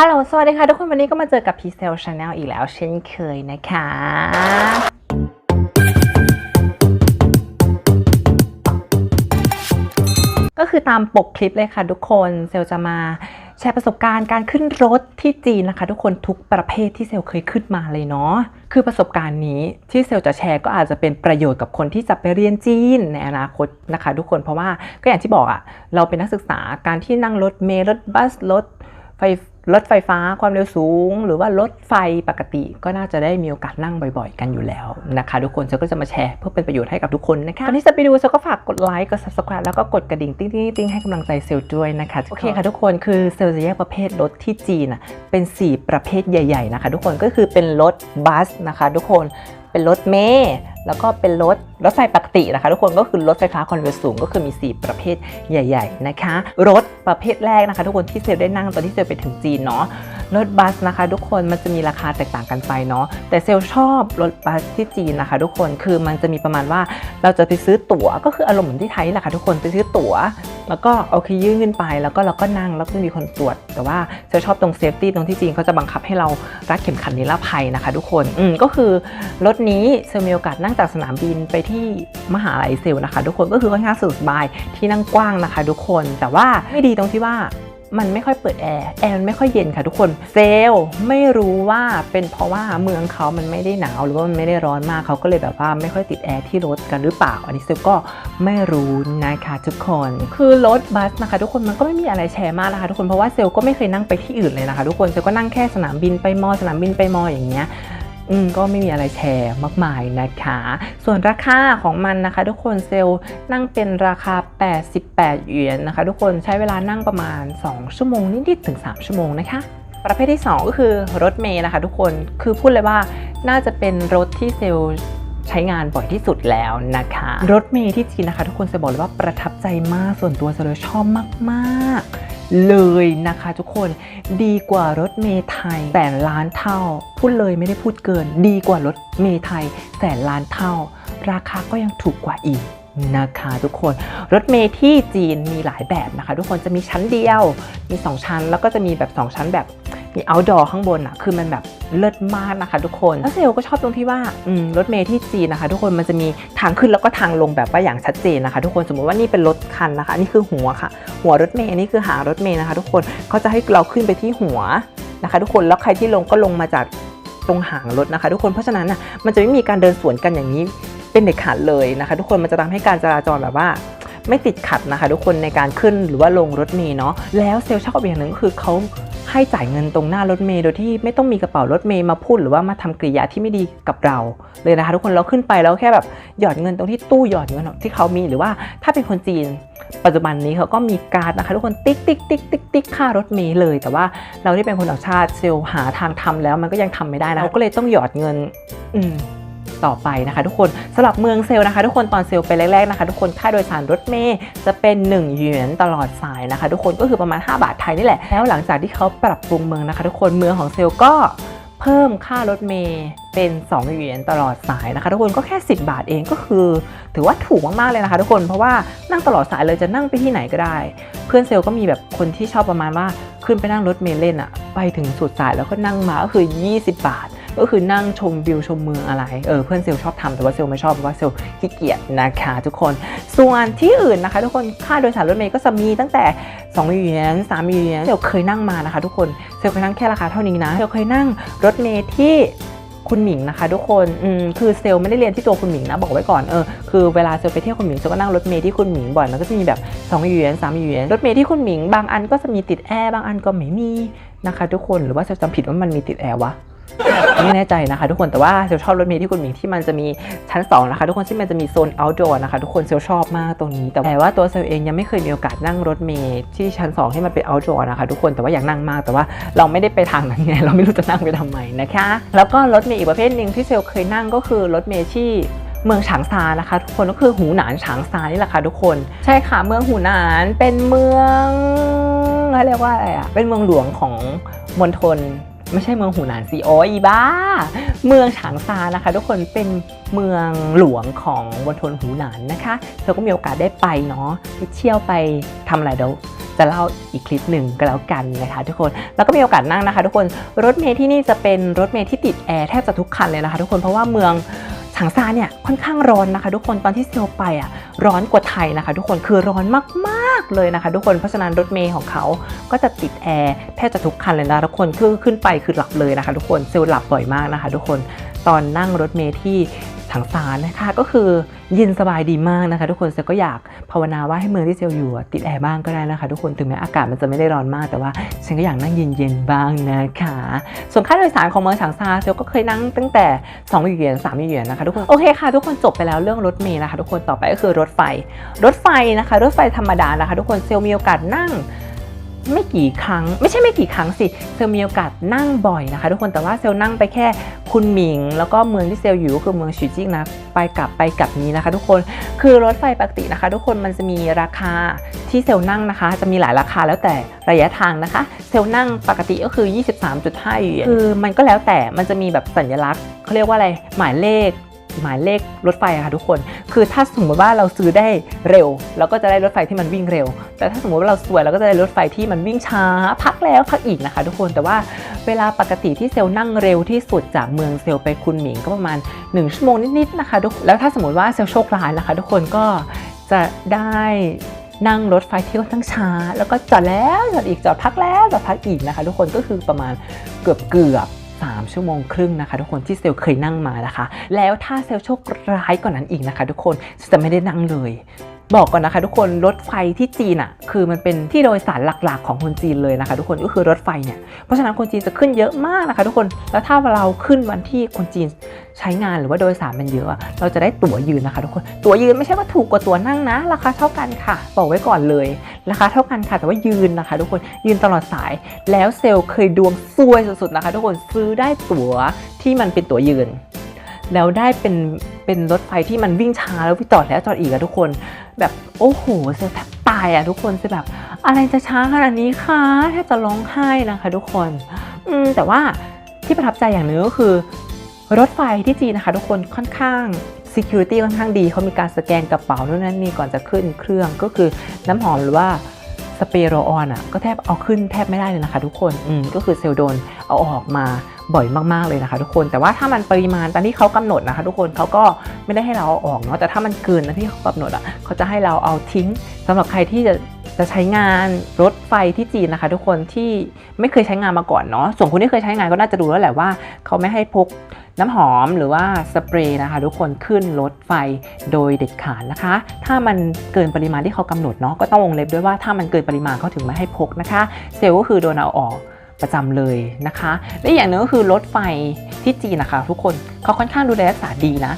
ฮัลโหล สวัสดีค่ะทุกคน วันนี้ก็มาเจอกับพีเซลชาแนลอีกแล้วเช่นเคยนะคะ ก็คือตามปกคลิปเลยค่ะทุกคนเซลจะมาแชร์ประสบการณ์การขึ้นรถที่จีนนะคะ ทุกคนทุกประเภทที่เซลเคยขึ้นมาเลยเนาะคือประสบการณ์นี้ที่เซลจะแชร์ก็อาจจะเป็นประโยชน์กับคนที่จะไปเรียนจีนในอนาคตนะคะ ทุกคนเพราะว่าก็อย่างที่บอกอะเราเป็นนักศึกษาการที่นั่งรถเมล์รถบัสรถไฟ รถไฟฟ้าความเร็วสูง หรือว่ารถไฟปกติก็น่าจะได้มีโอกาสนั่งบ่อยๆ กันอยู่แล้วนะคะ ทุกคนเซลก็จะมาแชร์เพื่อเป็นประโยชน์ให้กับทุกคนนะคะก่อนที่จะไปดูเซลก็ฝากกดไลค์กด subscribe แล้วก็กดกระดิ่งติ๊งติ๊งให้กำลังใจเซลด้วยนะคะโอเคค่ะทุกคนคือเซลจะแยกประเภทรถที่จีนเป็น 4 ประเภทใหญ่ ๆนะคะ ทุกคนก็คือเป็นรถบัสนะคะ ทุกคนเป็นรถเมล์ แล้วก็เป็นรถรถไฟปกตินะคะทุกคนก็คือรถไฟฟ้าความเร็วสูงก็คือมี 4 ประเภทใหญ่ ๆ นะคะ รถประเภทแรกนะคะ ทุกคนที่เซลได้นั่งตอนที่เซลไปถึงจีนเนาะรถบัสนะคะ ทุกคนมันจะมีราคาแตกต่างกันไปเนาะแต่เซลชอบรถบัสที่จีนนะคะ ทุกคนคือมันจะมีประมาณว่าเราจะไปซื้อตั๋วก็คืออารมณ์เหมือนที่ไทยแหละค่ะทุกคนไปซื้อตั๋ว แล้วก็โอเคยื่นขึ้นไปแล้วก็เราก็นั่งแล้วก็มีคนตรวจ แต่ว่าเซลชอบตรงเซฟตี้ตรงที่จีนเขาจะบังคับให้เรารัดเข็มขัดนิรภัยนะคะ ทุกคนอืมก็คือรถนี้เซลมีโอกาสนั่งจากสนามบินไปที่มหาลัยเซลนะคะ ทุกคนก็คือค่อนข้างสะดวกสบายที่นั่งกว้างนะคะ ทุกคนแต่ว่าไม่ดีตรงที่ว่ามันไม่ค่อยเปิดแอร์แอร์มันไม่ค่อยเย็นค่ะทุกคนเซลไม่รู้ว่าเป็นเพราะว่าเมืองเขามันไม่ได้หนาวหรือว่ามันไม่ได้ร้อนมากเขาก็เลยแบบว่าไม่ค่อยติดแอร์ที่รถกันหรือเปล่า อันนี้เซลก็ไม่รู้นะคะทุกคนคือรถบัสนะคะ ทุกคนมันก็ไม่มีอะไรแชร์มากนะคะ ทุกคนเพราะว่าเซลก็ไม่เคยนั่งไปที่อื่นเลยนะคะ ทุกคนเซลก็นั่งแค่สนามบินไปมอสนามบินไปมออย่างเงี้ย ก็ไม่มีอะไรแชร์มากมายนะคะ ส่วนราคาของมันนะคะ ทุกคนเซลล์นั่งเป็นราคา 88 เหรียญนะคะ ทุกคนใช้เวลานั่งประมาณ 2 ชั่วโมงนิดๆถึง 3 ชั่วโมงนะคะประเภทที่ 2 ก็คือรถเมล์นะคะ ทุกคนคือพูดเลยว่าน่าจะเป็นรถที่เซลล์ใช้งานบ่อยที่สุดแล้วนะคะ รถเมล์ที่จีนนะคะ ทุกคนจะบอกเลยว่าประทับใจมากส่วนตัวเซลล์ชอบมาก ๆ เลยนะคะทุกคนดีกว่ารถเมล์ไทยแสนล้านเท่า พูดเลยไม่ได้พูดเกิน ดีกว่ารถเมล์ไทยแสนล้านเท่า ราคาก็ยังถูกกว่าอีกนะคะทุกคนรถเมล์ที่จีนมีหลายแบบนะคะ ทุกคนจะมีชั้นเดียว มี 2 ชั้น แล้วก็จะมีแบบ 2 ชั้นแบบ มี outdoor ข้างบนอะคือมันแบบเลิศมากนะคะ ทุกคน แล้วเซลก็ชอบตรงที่ว่า อืม รถเมล์ที่จีนนะคะ ทุกคนมันจะมีทางขึ้นแล้วก็ทางลงแบบว่าอย่างชัดเจนนะคะ ทุกคน สมมติว่านี่เป็นรถคันนะคะ นี่คือหัวค่ะ หัวรถเมล์อันนี้คือหางรถเมล์นะคะ ทุกคนเขาจะให้เราขึ้นไปที่หัวนะคะ ทุกคน แล้วใครที่ลงก็ลงมาจากตรงหางรถนะคะ ทุกคน เพราะฉะนั้นน่ะ มันจะไม่มีการเดินสวนกันอย่างนี้เป็นเด็ดขาดเลยนะคะ ทุกคน มันจะทำให้การจราจรแบบว่าไม่ติดขัดนะคะ ทุกคนในการขึ้นหรือว่าลงรถเมล์เนาะ แล้วเซลชอบอีกอย่างหนึ่งคือเขา ให้จ่ายเงินตรงหน้ารถเมล์โดยที่ไม่ต้องมีกระเป๋ารถเมล์มาพูดหรือว่ามาทำกริยาที่ไม่ดีกับเรา เลยนะคะทุกคนเราขึ้นไปแล้วแค่แบบหยอดเงินตรงที่ตู้หยอดเงินที่เขามีหรือว่าถ้าเป็นคนจีน ปัจจุบันนี้เขาก็มีการดนะคะทุกคนติ๊กติ๊กติ๊กติ๊กติ๊กค่ารถเมล์เลย แต่ว่าเราที่เป็นคนต่างชาติเซลล์หาทางทำแล้วมันก็ยังทำไม่ได้นะเขาก็เลยต้องหยอดเงิน อืม ต่อไปนะคะทุกคนสำหรับเมืองเซลนะคะ ทุกคนตอนเซลไปแรกๆนะคะ ทุกคนค่าโดยสารรถเมย์จะเป็น1หยวนตลอดสายนะคะ ทุกคนก็คือประมาณ 5 บาทไทยนี่แหละแล้วหลังจากที่เขาปรับปรุงเมืองนะคะ ทุกคนเมืองของเซลก็เพิ่มค่ารถเมย์เป็น2หยวนตลอดสายนะคะ ทุกคนก็แค่ 10 บาทเองก็คือ ถือว่าถูกมากๆเลยนะคะ ทุกคนเพราะว่านั่งตลอดสายเลยจะนั่งไปที่ไหนก็ได้ เพื่อนเซลก็มีแบบคนที่ชอบประมาณว่าขึ้นไปนั่งรถเมล์เล่นอะไปถึงสุดสายแล้วก็นั่งมาก็คือ 20 บาท ก็คือนั่งชมวิวชมเมืองอะไร เออเพื่อนเซลชอบทำแต่ว่าเซลไม่ชอบเพราะว่าเซลขี้เกียจนะคะทุกคน ส่วนที่อื่นนะคะ ทุกคนค่าโดยสารรถเมล์ก็จะมีตั้งแต่2เหรียญ3เหรียญเซลเคยนั่งมานะคะ ทุกคนเซลเคยนั่งแค่ราคาเท่านี้นะเซลเคยนั่งรถเมล์ที่คุณหมิงนะคะทุกคน อืม คือเซลล์ไม่ได้เรียนที่ตัวคุณหมิงนะ บอกไว้ก่อน เออ คือเวลาเซลไปเที่ยวคุณหมิงเซลก็นั่งรถเมล์ที่คุณหมิงบ่อย มันก็จะมีแบบ2เหรียญ3เหรียญรถเมล์ที่คุณหมิง บางอันก็จะมีติดแอร์ บางอันก็ไม่มีนะคะทุกคน หรือว่าเซลจำผิดว่ามันมีติดแอร์วะ ไม่แน่ใจนะคะทุกคนแต่ว่าเซลชอบรถเมล์ที่คุณหมิงที่มันจะมีชั้น2นะคะทุกคนที่มันจะมีโซน outdoor นะคะทุกคนเซลชอบมากตรงนี้ แต่ว่าตัวเซลเองยังไม่เคยมีโอกาสนั่งรถเมล์ที่ชั้น 2 ที่มันเป็น outdoor นะคะทุกคนแต่ว่าอยากนั่งมากแต่ว่าเราไม่ได้ไปทางนั้นไงเราไม่รู้จะนั่งไปทำไมนะคะ แล้วก็รถเมล์อีกประเภทหนึ่งที่เซลเคยนั่งก็คือรถเมล์ที่เมืองฉางซานะคะ ทุกคนก็คือหูหนานฉางซานี่แหละค่ะทุกคน ใช่ค่ะเมืองหูหนานเป็นเมืองเขาเรียกว่าอะไรอะเป็นเมืองหลวงของมณฑล ไม่ใช่เมืองหูหนานสิโอ้ยบ้า เมืองฉางซานะคะ ทุกคนเป็นเมืองหลวงของมณฑลหูหนานนะคะเราก็มีโอกาสได้ไปเนาะไปเที่ยวไปทำอะไรเดี๋ยวจะเล่าอีกคลิปหนึ่งก็แล้วกันนะคะทุกคนแล้วก็มีโอกาสนั่งนะคะ ทุกคนรถเมล์ที่นี่จะเป็นรถเมล์ที่ติดแอร์แทบจะทุกคันเลยนะคะ ทุกคนเพราะว่าเมือง ฉางซานเนี่ยค่อนข้างร้อนนะคะ ทุกคนตอนที่เซลไปอะร้อนกว่าไทยนะคะ ทุกคนคือร้อนมากๆเลยนะคะ ทุกคนเพราะฉะนั้นรถเมล์ของเขาก็จะติดแอร์แทบจะทุกคันเลยนะทุกคนคือขึ้นไปคือหลับเลยนะคะ ทุกคนเซลหลับบ่อยมากนะคะ ทุกคนตอนนั่งรถเมล์ที่ ฉางซานนะคะก็คือเย็นสบายดีมากนะคะ ทุกคนเซลก็อยากภาวนาว่าให้เมืองที่เซลอยู่ติดแอร์บ้างก็ได้นะคะ ทุกคนถึงแม้อากาศมันจะไม่ได้ร้อนมากแต่ว่าฉันก็อยากนั่งเย็นๆบ้างนะคะ ส่วนค่าโดยสารของเมืองฉางซาเซลก็เคยนั่งตั้งแต่2เหรียญ3เหรียญนะคะทุกคนโอเคค่ะทุกคนจบไปแล้วเรื่องรถเมล์นะคะ ทุกคนต่อไปก็คือรถไฟ รถไฟนะคะ รถไฟธรรมดานะคะ ทุกคนเซลมีโอกาสนั่ง ไม่กี่ครั้ง ไม่ใช่ไม่กี่ครั้งสิ เซลมีโอกาสนั่งบ่อยนะคะ ทุกคนแต่ว่าเซลนั่งไปแค่คุนหมิง แล้วก็เมืองที่เซลอยู่ก็คือเมืองชิจิ้งนะไปกลับไปกลับนี้นะคะ ทุกคนคือรถไฟปกตินะคะ ทุกคนมันจะมีราคาที่เซลนั่งนะคะ จะมีหลายราคาแล้วแต่ระยะทางนะคะ เซลนั่งปกติก็คือ 23.5หยวนคือมันก็แล้วแต่มันจะมีแบบสัญลักษณ์เขาเรียกว่าอะไรหมายเลข หมายเลขรถไฟอะค่ะทุกคน คือถ้าสมมติว่าเราซื้อได้เร็วเราก็จะได้รถไฟที่มันวิ่งเร็ว แต่ถ้าสมมติว่าเราสวยเราก็จะได้รถไฟที่มันวิ่งช้า พักแล้วพักอีกนะคะ ทุกคนแต่ว่าเวลาปกติที่เซลนั่งเร็วที่สุดจากเมืองเซลไปคุนหมิงก็ประมาณ 1 ชั่วโมงนิดๆนะคะทุกแล้วถ้าสมมติว่าเซลโชคร้ายนะคะ ทุกคนก็จะได้นั่งรถไฟที่ค่อนข้างช้า แล้วก็จอดแล้วจอดอีกจอดพักแล้วจอดพักอีกนะคะ ทุกคนก็คือประมาณเกือบเกือบ 3 ชั่วโมงครึ่งนะคะ ทุกคนที่เซลล์เคยนั่งมานะคะ แล้วถ้าเซลล์โชคร้ายกว่านนั้นอีกนะคะ ทุกคนจะไม่ได้นั่งเลย บอกก่อนนะคะทุกคนรถไฟที่จีนอะคือมันเป็นที่โดยสารหลักๆของคนจีนเลยนะคะ ทุกคนก็คือรถไฟเนี่ยเพราะฉะนั้นคนจีนจะขึ้นเยอะมากนะคะ ทุกคนแล้วถ้าเราขึ้นวันที่คนจีนใช้งานหรือว่าโดยสารมันเยอะอะเราจะได้ตั๋วยืนนะคะ ทุกคนตั๋วยืนไม่ใช่ว่าถูกกว่าตั๋วนั่งนะ ราคาเท่ากันค่ะ บอกไว้ก่อนเลยราคาเท่ากันค่ะ แต่ว่ายืนนะคะ ทุกคนยืนตลอดสาย แล้วเซลล์เคยดวงซวยสุดๆนะคะ ทุกคนซื้อได้ตั๋วที่มันเป็นตั๋วยืน แล้วได้เป็นเป็นรถไฟที่มันวิ่งช้าแล้วจอดแล้วจอดอีกอะทุกคน แบบโอ้โหเซแทบตายอะทุกคนเซแบบ อะไรจะช้าขนาดนี้คะแทบจะร้องไห้นะคะ ทุกคนอืมแต่ว่าที่ประทับใจอย่างหนึงก็คือ รถไฟที่จีนนะคะ ทุกคนค่อนข้าง security ค่อนข้างดีเขามีการสแกนกระเป๋านู่นนั่นนี่ก่อนจะขึ้นเครื่องก็คือน้ำหอมหรือว่าสเปรย์โรออนอะก็แทบเอาขึ้นแทบไม่ได้เลยนะคะ ทุกคนอืมก็คือเซลล์โดนเอาออกมา บ่อยมากๆเลยนะคะ ทุกคนแต่ว่าถ้ามันปริมาณตามที่เขากำหนดนะคะ ทุกคนเขาก็ไม่ได้ให้เราเอาออกเนาะแต่ถ้ามันเกินนะที่เขากำหนดอะเขาจะให้เราเอาทิ้งสำหรับใครที่จะจะใช้งานรถไฟที่จีนนะคะ ทุกคนที่ไม่เคยใช้งานมาก่อนเนาะส่วนคนที่เคยใช้งานก็น่าจะรู้แล้วแหละว่าเขาไม่ให้พกน้ำหอมหรือว่าสเปรย์นะคะ ทุกคนขึ้นรถไฟโดยเด็ดขาดนะคะ ถ้ามันเกินปริมาณที่เขากำหนดเนาะก็ต้องวงเล็บด้วยว่าถ้ามันเกินปริมาณเขาถึงไม่ให้พกนะคะ เซลล์ก็คือโดนเอาออก ประจำเลยนะคะ และอย่างหนึงก็คือรถไฟที่จีนนะคะ ทุกคนเขาค่อนข้างดูแลรักษาดีนะ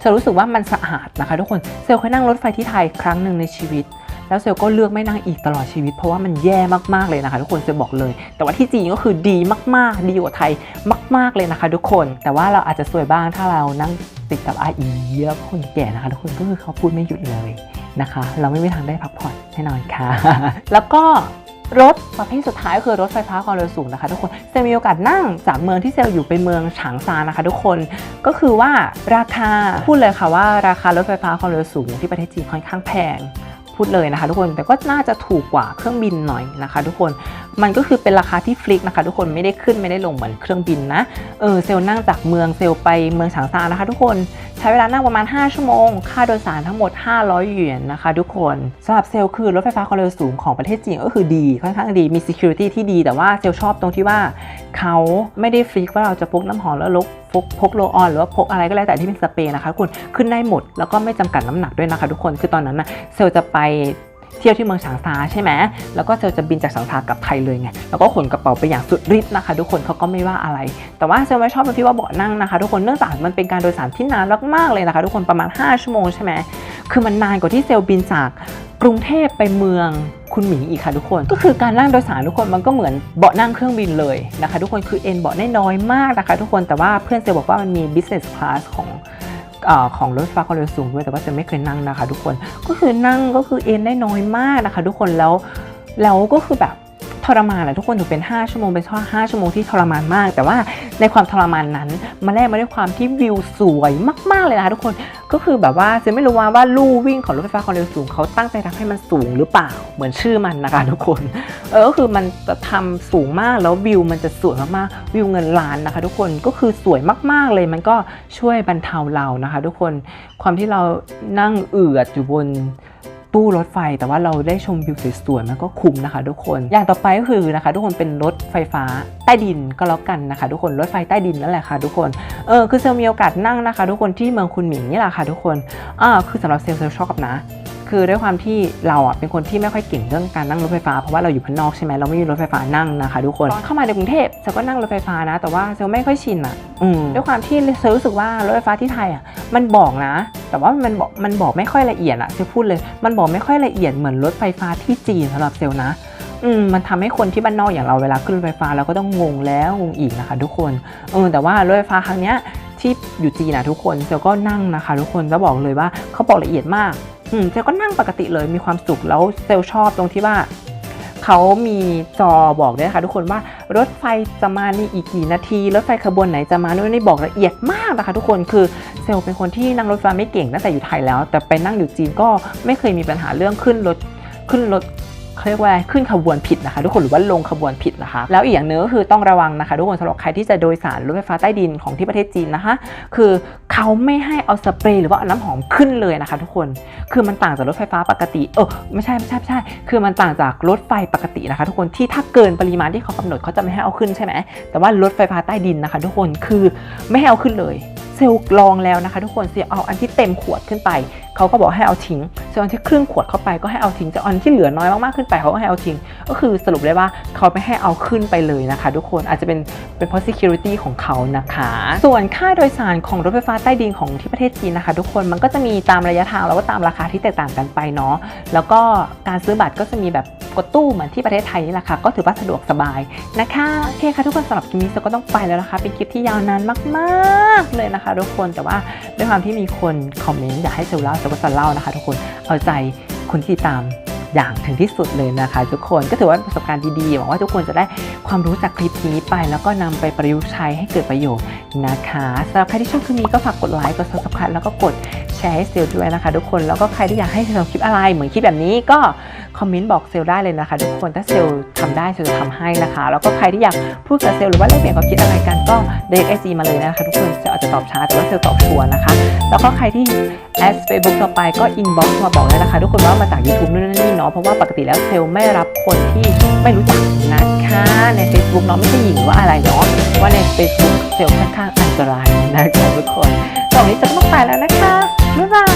เซลรู้สึกว่ามันสะอาดนะคะ ทุกคนเซลเคยนั่งรถไฟที่ไทยครั้งหนึ่งในชีวิต แล้วเซลก็เลือกไม่นั่งอีกตลอดชีวิต เพราะว่ามันแย่มากๆเลยนะคะ ทุกคนเซลบอกเลย แต่ว่าที่จีนก็คือดีมากๆ ดีกว่าไทยมาก ๆเลยนะคะ ทุกคน แต่ว่าเราอาจจะสวยบ้างถ้าเรานั่งติดกับอาอีเยอะคนแก่นะคะ ทุกคนก็คือเขาพูดไม่หยุดเลยนะคะ เราไม่มีทางได้พักผ่อนแน่นอนค่ะ แล้วก็ รถประเภทสุดท้ายก็คือรถไฟฟ้าความเร็วสูงนะคะ ทุกคนจะมีโอกาสนั่งจากเมืองที่เซลอยู่ไปเมืองฉางซานนะคะ ทุกคนก็คือว่าราคาพูดเลยค่ะว่าราคารถไฟฟ้าความเร็วสูงที่ประเทศจีนค่อนข้างแพง พูดเลยนะคะ ทุกคนแต่ก็น่าจะถูกกว่าเครื่องบินหน่อยนะคะ ทุกคนมันก็คือเป็นราคาที่ฟลิกนะคะ ทุกคนไม่ได้ขึ้นไม่ได้ลงเหมือนเครื่องบินนะเออเซลนั่งจากเมืองเซลไปเมืองฉางซานนะคะ ทุกคนใช้เวลานั่งประมาณ 5 ชั่วโมง ค่าโดยสารทั้งหมด 500หยวนนะคะ ทุกคนสำหรับเซลคือรถไฟฟ้าความเร็วสูงของประเทศจีนก็คือดีค่อนข้างดีมี security ที่ดี แต่ว่าเซลชอบตรงที่ว่าเขาไม่ได้ฟลิกว่าเราจะพกน้ำหอมแล้วลก พกพกโลออนหรือว่าพกอะไรก็แล้วแต่ที่เป็นสเปรย์นะคะทุกคนขึ้นได้หมดแล้วก็ไม่จำกัดน้ำหนักด้วยนะคะ ทุกคนคือตอนนั้นนะเซลจะไปเที่ยวที่เมืองฉางซาใช่ไหม แล้วก็เซลจะบินจากฉางซากลับไทยเลยไง แล้วก็ขนกระเป๋าไปอย่างสุดฤทธิ์นะคะ ทุกคนเขาก็ไม่ว่าอะไร แต่ว่าเซลไม่ชอบตรงที่ว่าเบาะนั่งนะคะ ทุกคน เนื่องจากมันเป็นการโดยสารที่นานมากๆเลยนะคะ ทุกคน ประมาณ 5 ชั่วโมงใช่ไหม คือมันนานกว่าที่เซลล์บินจากกรุงเทพไปเมืองคุณหมิงอีกค่ะทุกคน ก็คือการนั่งโดยสารทุกคนมันก็เหมือนเบาะนั่งเครื่องบินเลยนะคะ ทุกคนคือเอนเบาะได้น้อยมากนะคะทุกคนแต่ว่าเพื่อนเซลบอกว่ามันมี business class ของอของรถไฟฟ้าความเร็วสูงด้วยแต่ว่าจะไม่เคยนั่งนะคะ ทุกคนก็คือนั่งก็คือเอนได้น้อยมากนะคะ ทุกคนแล้วแล้วก็คือแบบ ทรมานอะทุกคนถือเป็น 5 ชั่วโมงเป็นช่วง5ชั่วโมงที่ทรมานมาก แต่ว่าในความทรมานนั้นมาแลกมาด้วยความที่วิวสวยมากๆเลยนะคะทุกคนก็คือแบบว่าเจะไม่รู้ว่าว่าลู่วิ่งของรถไฟฟ้าความเร็วสูงเขาตั้งใจทำให้มันสูงหรือเปล่าเหมือนชื่อมันนะคะทุกคนเออก็คือมันจะทำสูงมากแล้ววิวมันจะสวยมากๆวิวเงินล้านนะคะ ทุกคนก็คือสวยมากๆเลยมันก็ช่วยบรรเทาเรานะคะ ทุกคนความที่เรานั่งเอือดอยู่บน ตู้รถไฟ แต่ว่าเราได้ชมวิวสวยๆมันก็คุ้มนะคะ ทุกคน อย่างต่อไปก็คือนะคะ ทุกคนเป็นรถไฟฟ้าใต้ดินก็แล้วกันนะคะ ทุกคนรถไฟใต้ดินนั่นแหละค่ะ ทุกคนเออคือเซลมีโอกาสนั่งนะคะ ทุกคนที่เมืองคุณหมิงนี่แหละค่ะ ทุกคนอ่าคือสำหรับเซลเซลชอบนะ คือด้วยความที่เราอะเป็นคนที่ไม่ค่อยเก่งเรื่องการนั่งรถไฟฟ้าเพราะว่าเราอยู่พันนอกใช่ไหมเราไม่มีรถไฟฟ้านั่งนะคะทุกคนตอนเข้ามาในกรุงเทพเซลก็นั่งรถไฟฟ้านะ แต่ว่าเซลไม่ค่อยชินอะอืมด้วยความที่เซลรู้สึกว่ารถไฟฟ้าที่ไทยอะมันบอกนะ แต่ว่ามันบอกมันบอกไม่ค่อยละเอียดอะเซลพูดเลย มันบอกไม่ค่อยละเอียดเหมือนรถไฟฟ้าที่จีนสำหรับเซลนะอืมมันทำให้คนที่บ้านนอกอย่างเราเวลาขึ้นรถไฟฟ้าเราก็ต้องงงแล้วงงอีกนะคะทุกคนเออแต่ว่ารถไฟฟ้าครั้งเนี้ยที่อยู่จีนนะทุกคนเซลก็นั่งนะคะ ทุกคนแล้วบอกเลยว่าเขาบอกละเอียดมากอืม เซลก็นั่งปกติเลยมีความสุขแล้วเซลชอบตรงที่ว่าเขามีจอบอกด้วยนะคะทุกคนว่ารถไฟจะมาในอีกกี่นาที รถไฟขบวนไหนจะมานู่นนี่บอกละเอียดมากนะคะทุกคนคือเซลเป็นคนที่นั่งรถไฟไม่เก่งตั้งแต่อยู่ไทยแล้ว แต่ไปนั่งอยู่จีนก็ไม่เคยมีปัญหาเรื่องขึ้นรถขึ้นรถ เขาเรียกว่าอะไรขึ้นขบวนผิดนะคะ ทุกคนหรือว่าลงขบวนผิดนะคะ แล้วอีกอย่างหนึงก็คือต้องระวังนะคะทุกคนสำหรับใครที่จะโดยสารรถไฟฟ้าใต้ดินของที่ประเทศจีนนะคะ คือเขาไม่ให้เอาสเปรย์หรือว่าน้ำหอมขึ้นเลยนะคะ ทุกคนคือมันต่างจากรถไฟฟ้าปกติเออไม่ใช่ไม่ใช่ไม่ใช่ คือมันต่างจากรถไฟปกตินะคะ ทุกคนที่ถ้าเกินปริมาณที่เขากำหนดเขาจะไม่ให้เอาขึ้นใช่ไหมแต่ว่ารถไฟฟ้าใต้ดินนะคะ ทุกคนคือไม่ให้เอาขึ้นเลยเซลล์ลองแล้วนะคะ ทุกคนเซลล์เอาอันที่เต็มขวดขึ้นไปเขาก็บอกให้เอาทิ้งส่วนอันที่ครึ่งขวดเข้าไปก็ให้เอาทิ้งแต่อันที่เหลือน้อยมากๆขึ้นไปเขาก็ให้เอาทิ้ง ก็คือสรุปเลยว่าเขาไม่ให้เอาขึ้นไปเลยนะคะ ทุกคนอาจจะเป็นเป็นเพราะ security ของเขานะคะ ส่วนค่าโดยสารของรถไฟฟ้าใต้ดินของที่ประเทศจีนนะคะ ทุกคนมันก็จะมีตามระยะทางแล้วก็ตามราคาที่แตกต่างกันไปเนาะแล้วก็การซื้อบัตรก็จะมีแบบกดตู้เหมือนที่ประเทศไทยนี่แหละค่ะก็ถือว่าสะดวกสบายนะคะโอเคค่ะทุกคนสำหรับคลิปนี้เซลก็ต้องไปแล้วนะคะ เป็นคลิปที่ยาวนานมาก ๆ เลยนะคะ ทุกคนแต่ว่าด้วยความที่มีคนคอมเมนต์อยากให้เซลล่าเซลก็จะเล่านะคะ ทุกคนเอาใจคนที่ตามอย่างถึงที่สุดเลยนะคะ ทุกคนก็ถือว่าประสบการณ์ดีๆหวังว่าทุกคนจะได้ความรู้จากคลิปนี้ไป แล้วก็นำไปประยุกต์ใช้ให้เกิดประโยชน์นะคะสำหรับใครที่ชอบคลิปนี้ก็ฝากกดไลค์กด subscribe แล้วก็กดแชร์ให้เซลด้วยนะคะ ทุกคนแล้วก็ใครที่อยากให้ทำคลิปอะไรเหมือนคลิปแบบนี้ก็ อมเมนต์บอกเซลได้เลยนะคะทุกคนถ้าเซลทำได้เซลจะทำให้นะคะ แล้วก็ใครที่อยากพูดกับเซลหรือว่าแลกเปลี่ยนความคิดอะไรกันก็เด็กไอจีมาเลยนะคะทุกคนเซลอาจจะตอบช้าแต่ว่าเซลตอบชัวร์นะคะ แล้วก็ใครที่แอดเฟซบุ๊กต่อไปก็อินบ็อกซ์มาบอกเลยนะคะ ทุกคนว่ามาจาก YouTube นู่นนนนี่เนาะเพราะว่าปกติแล้วเซลไม่รับคนที่ไม่รู้จักนะคะใน Facebook เนาะไม่ใช่หญิงหรือว่าอะไรเนาะว่าใน Facebook เซลค่อนข้างอันตรายนะคะทุกคนตอนนี้จะต้องไปแล้วนะคะบ๊ายบาย